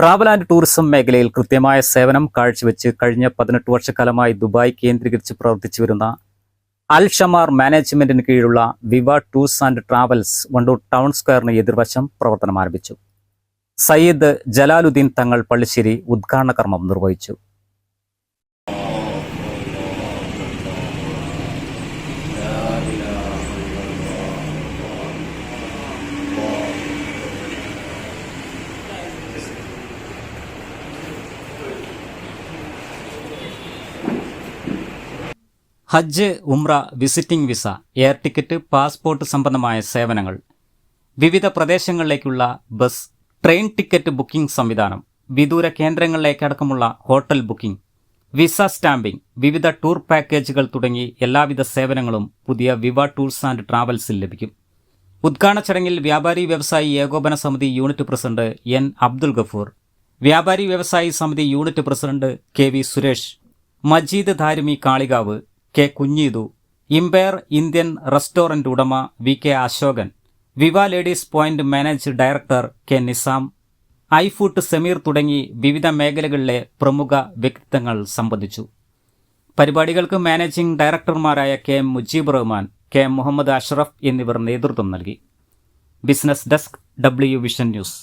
Travel and tourism മേഖലയിൽ കൃത്യമായ സേവനം കാഴ്ചവെച്ച് കഴിഞ്ഞ പതിനെട്ട് വർഷക്കാലമായി ദുബായ് കേന്ദ്രീകരിച്ച് പ്രവർത്തിച്ചു വരുന്ന അൽ ഷമാർ മാനേജ്മെന്റിന് കീഴിലുള്ള Viva tours and travels Wandoor town സ്ക്വയറിന് എതിർവശം പ്രവർത്തനം ആരംഭിച്ചു. സയ്യിദ് ജലാലുദ്ദീൻ തങ്ങൾ പള്ളിശ്ശേരി ഉദ്ഘാടന കർമ്മം നിർവഹിച്ചു. ഹജ്ജ് ഉംറ visiting visa air ticket passport സംബന്ധമായ സേവനങ്ങൾ. വിവിധ പ്രദേശങ്ങളിലേക്കുള്ള ബസ് ട്രെയിൻ ടിക്കറ്റ് ബുക്കിംഗ് സംവിധാനം വിദൂര കേന്ദ്രങ്ങളിലേക്കടക്കമുള്ള ഹോട്ടൽ ബുക്കിംഗ് വിസ സ്റ്റാമ്പിംഗ് വിവിധ ടൂർ പാക്കേജുകൾ തുടങ്ങി എല്ലാവിധ സേവനങ്ങളും പുതിയ വിവ ടൂർസ് ആൻഡ് ട്രാവൽസിൽ ലഭിക്കും. ഉദ്ഘാടന ചടങ്ങിൽ വ്യാപാരി വ്യവസായി ഏകോപന സമിതി unit president N Abdul Gafoor വ്യാപാരി വ്യവസായി സമിതി unit president K V Suresh Majeed Darimi Kalikavu K Kunheethu empire Indian restaurant ഉടമ V K Ashokan Viva ladies point manage director K Nizam ഐഫുട്ട് Sameer തുടങ്ങി വിവിധ മേഖലകളിലെ പ്രമുഖ വ്യക്തിത്വങ്ങൾ സംബന്ധിച്ചു. പരിപാടികൾക്ക് managing ഡയറക്ടർമാരായ K M Mujeeb Rahman K M Muhammad Ashraf എന്നിവർ നേതൃത്വം നൽകി. Business desk W vision news.